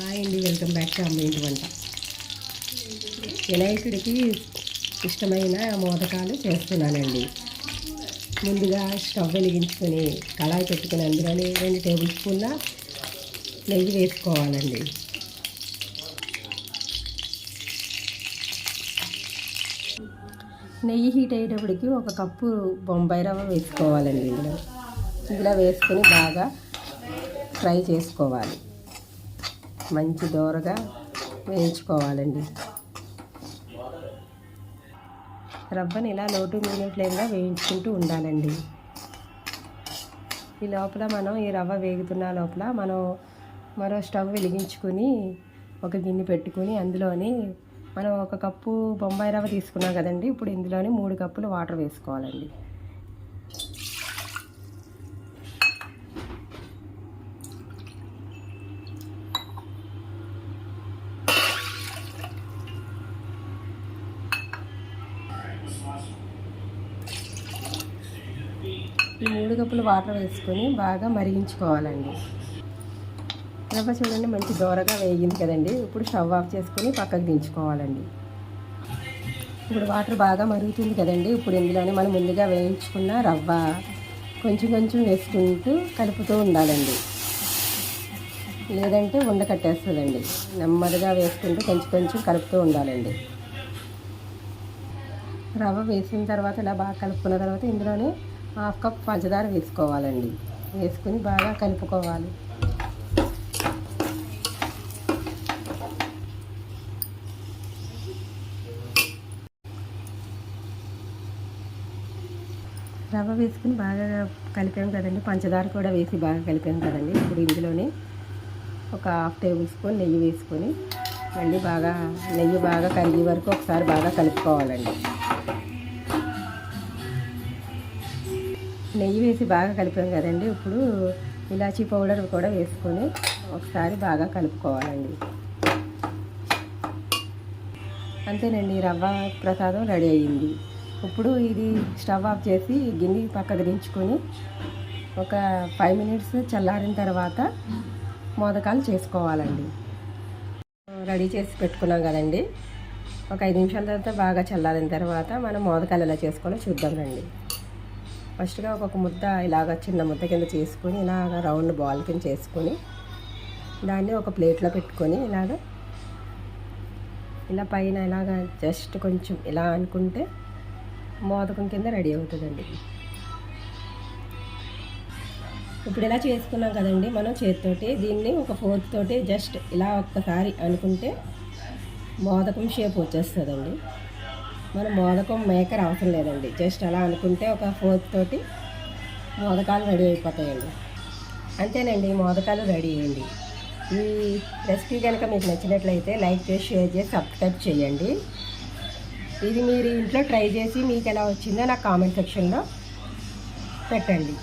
Hi అండి welcome back to అమ్మ ఇంటి వంట. వినాయకుడికి ఇష్టమైన మోదకాలు చేస్తున్నానండి. ముందుగా స్టవ్ వెలిగించుకొని కళాయి పెట్టుకుని అందులోనే రెండు టేబుల్ స్పూన్ల నెయ్యి వేసుకోవాలండి. నెయ్యి హీట్ అయ్యేటప్పటికి ఒక కప్పు బొంబాయి రవ్వ వేసుకోవాలండి ఇందులో. ఇలా వేసుకొని బాగా ఫ్రై చేసుకోవాలి. మంచి దోరగా వేయించుకోవాలండి. రవ్వని ఇలా లోటు మీడియం ఫ్లేమ్లో వేయించుకుంటూ ఉండాలండి. ఈ లోపల మనం ఈ రవ్వ వేగుతున్న లోపల మనం మరో స్టవ్ వెలిగించుకొని ఒక గిన్నె పెట్టుకుని అందులోని మనం ఒక కప్పు బొంబాయి రవ్వ తీసుకున్నాం కదండి. ఇప్పుడు ఇందులోని మూడు కప్పులు వాటర్ వేసుకోవాలండి. ఈ మూడు కప్పులు వాటర్ వేసుకొని బాగా మరిగించుకోవాలండి. రవ్వ చూడండి మంచి దోరగా వేగింది కదండి. ఇప్పుడు స్టవ్ ఆఫ్ చేసుకొని పక్కకు దించుకోవాలండి. ఇప్పుడు వాటర్ బాగా మరుగుతుంది కదండి. ఇప్పుడు ఇందులోనే మనం ముందుగా వేయించుకున్న రవ్వ కొంచెం కొంచెం వేసుకుంటూ కలుపుతూ ఉండాలండి. లేదంటే ఉండ కట్టేస్తుందండి. నెమ్మదిగా వేసుకుంటూ కొంచెం కొంచెం కలుపుతూ ఉండాలండి. రవ్వ వేసిన తర్వాత ఇలా బాగా కలుపుకున్న తర్వాత ఇందులోనే హాఫ్ కప్ పంచదార వేసుకోవాలండి. వేసుకుని బాగా కలుపుకోవాలి. రవ్వ వేసుకుని బాగా కలిపాం కదండి. పంచదార కూడా వేసి బాగా కలిపాం కదండి. ఇప్పుడు ఇందులోనే ఒక హాఫ్ టేబుల్ స్పూన్ నెయ్యి వేసుకొని మళ్ళీ బాగా నెయ్యి బాగా కరిగే వరకు ఒకసారి బాగా కలుపుకోవాలండి. నెయ్యి వేసి బాగా కలిపాం కదండి. ఇప్పుడు ఇలాచీ పౌడర్ కూడా వేసుకొని ఒకసారి బాగా కలుపుకోవాలండి. అంతేనండి రవ్వ ప్రసాదం రెడీ అయ్యింది. ఇప్పుడు ఇది స్టవ్ ఆఫ్ చేసి గిన్నె పక్కకు దించుకొని ఒక ఫైవ్ మినిట్స్ చల్లారిన తర్వాత మోదకాలు చేసుకోవాలండి. రెడీ చేసి పెట్టుకున్నాం కదండి. ఒక ఐదు నిమిషాల తర్వాత బాగా చల్లారిన తర్వాత మనం మోదకాలు ఎలా చేసుకోవాలో చూద్దాం రండి. ఫస్ట్గా ఒక ముద్ద ఇలాగ చిన్న ముద్ద కింద చేసుకొని ఇలాగ రౌండ్ బాల్ కింద చేసుకొని దాన్ని ఒక ప్లేట్లో పెట్టుకొని ఇలాగ ఇలా పైన ఇలాగ జస్ట్ కొంచెం ఇలా అనుకుంటే మోదకం కింద రెడీ అవుతుందండి. ఇప్పుడు ఇలా చేసుకున్నాం కదండి మనం చేతితోటి దీన్ని ఒక ఫోర్త్ తోటి జస్ట్ ఇలా ఒక్కసారి అనుకుంటే మోదకం షేప్ వచ్చేస్తుందండి. మన మోదకం మేకర్ అవసరం లేదండి. జస్ట్ అలా అనుకుంటే ఒక ఫోర్త్ తోటి మోదకాలు రెడీ అయిపోతాయండి. అంతేనండి మోదకాలు రెడీ అయ్యండి ఈ రెసిపీ కనుక మీకు నచ్చినట్లయితే లైక్ చేసి షేర్ చేసి సబ్స్క్రైబ్ చేయండి. ఇది మీరు ఇంట్లో ట్రై చేసి మీకు ఎలా వచ్చిందో నాకు కామెంట్ సెక్షన్లో పెట్టండి.